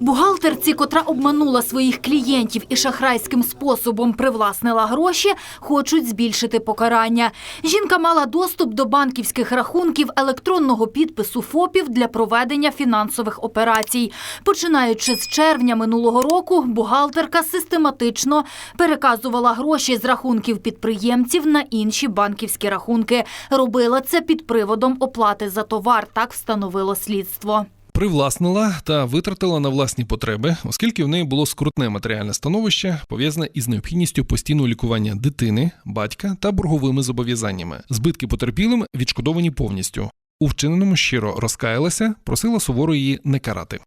Бухгалтерці, котра обманула своїх клієнтів і шахрайським способом привласнила гроші, хочуть збільшити покарання. Жінка мала доступ до банківських рахунків електронного підпису ФОПів для проведення фінансових операцій. Починаючи з червня минулого року, бухгалтерка систематично переказувала гроші з рахунків підприємців на інші банківські рахунки. Робила це під приводом оплати за товар. Так встановило слідство. Привласнила та витратила на власні потреби, оскільки в неї було скрутне матеріальне становище, пов'язане із необхідністю постійного лікування дитини, батька та борговими зобов'язаннями. Збитки потерпілим відшкодовані повністю. У вчиненому щиро розкаялася, просила суворо її не карати.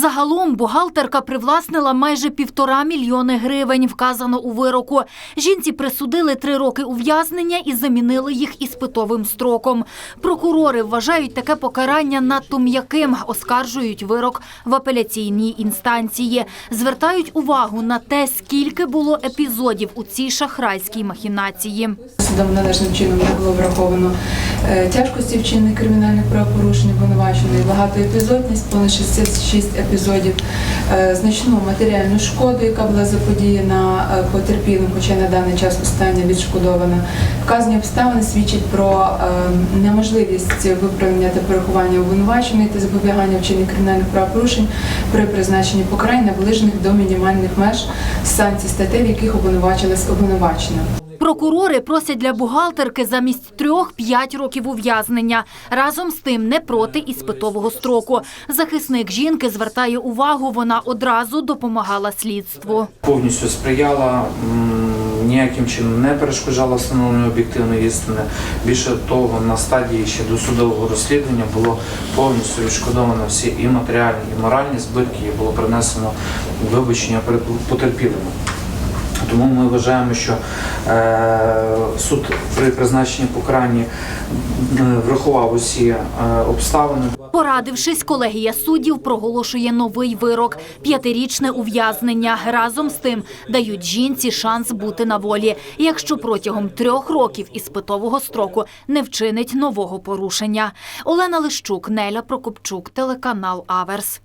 Загалом бухгалтерка привласнила майже півтора мільйони гривень, вказано у вироку. Жінці присудили три роки ув'язнення і замінили їх іспитовим строком. Прокурори вважають таке покарання надто м'яким, оскаржують вирок в апеляційній інстанції. Звертають увагу на те, скільки було епізодів у цій шахрайській махінації. Судом належним чином не було враховано е, тяжкості вчинених кримінальних правопорушень обвинуваченої, багатоепізодність, понад 66 епізодів, е, значну матеріальну шкоду, яка була заподіяна е, потерпілим, хоча на даний час остання відшкодована. Вказані обставини свідчать про неможливість виправлення та порахування обвинуваченої та запобігання вчинення кримінальних правопорушень при призначенні покарань наближених до мінімальних меж санкцій статей, в яких обвинувачилась обвинувачена. Прокурори просять для бухгалтерки замість трьох-п'ять років ув'язнення. Разом з тим не проти іспитового строку. Захисник жінки звертає увагу, вона одразу допомагала слідству. повністю сприяла, ніяким чином не перешкоджала встановленню об'єктивної істини. Більше того, на стадії ще досудового розслідування було повністю відшкодовано всі і матеріальні, і моральні збитки, і було принесено вибачення перед потерпілими. Тому ми вважаємо, що е, суд при призначенні покарання е, врахував усі е, обставини. Порадившись, колегія суддів проголошує новий вирок – п'ятирічне ув'язнення. Разом з тим дають жінці шанс бути на волі, якщо протягом трьох років іспитового строку не вчинить нового порушення. Олена Лищук, Неля Прокопчук, телеканал Аверс.